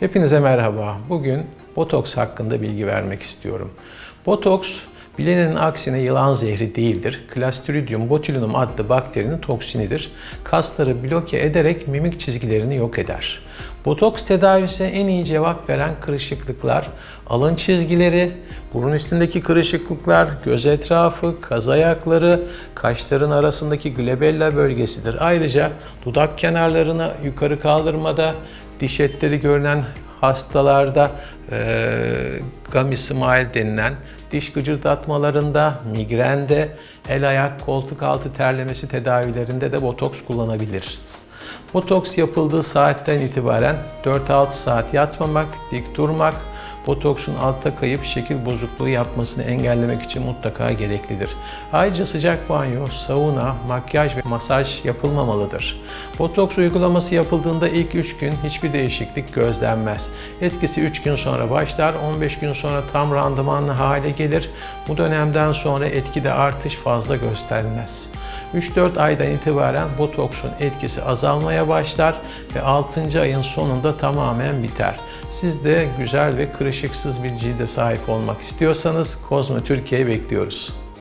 Hepinize merhaba. Bugün botoks hakkında bilgi vermek istiyorum. Botoks bilinenin aksine yılan zehri değildir. Clostridium botulinum adlı bakterinin toksinidir. Kasları bloke ederek mimik çizgilerini yok eder. Botoks tedavisi en iyi cevap veren kırışıklıklar, alın çizgileri, burun üstündeki kırışıklıklar, göz etrafı, kaz ayakları, kaşların arasındaki glabella bölgesidir. Ayrıca dudak kenarlarını yukarı kaldırmada, diş etleri görünen hastalarda e, gummy smile denilen diş gıcırdatmalarında, migrende, el ayak koltuk altı terlemesi tedavilerinde de botoks kullanabiliriz. Botoks yapıldığı saatten itibaren 4-6 saat yatmamak, dik durmak, botoksun altta kayıp şekil bozukluğu yapmasını engellemek için mutlaka gereklidir. Ayrıca sıcak banyo, sauna, makyaj ve masaj yapılmamalıdır. Botoks uygulaması yapıldığında ilk 3 gün hiçbir değişiklik gözlenmez. Etkisi 3 gün sonra başlar, 15 gün sonra tam randımanlı hale gelir. Bu dönemden sonra etkide artış fazla göstermez. 3-4 aydan itibaren botoksun etkisi azalmaya başlar ve 6. ayın sonunda tamamen biter. Siz de güzel ve kırışıksız bir cilde sahip olmak istiyorsanız Kozmo Türkiye'yi bekliyoruz.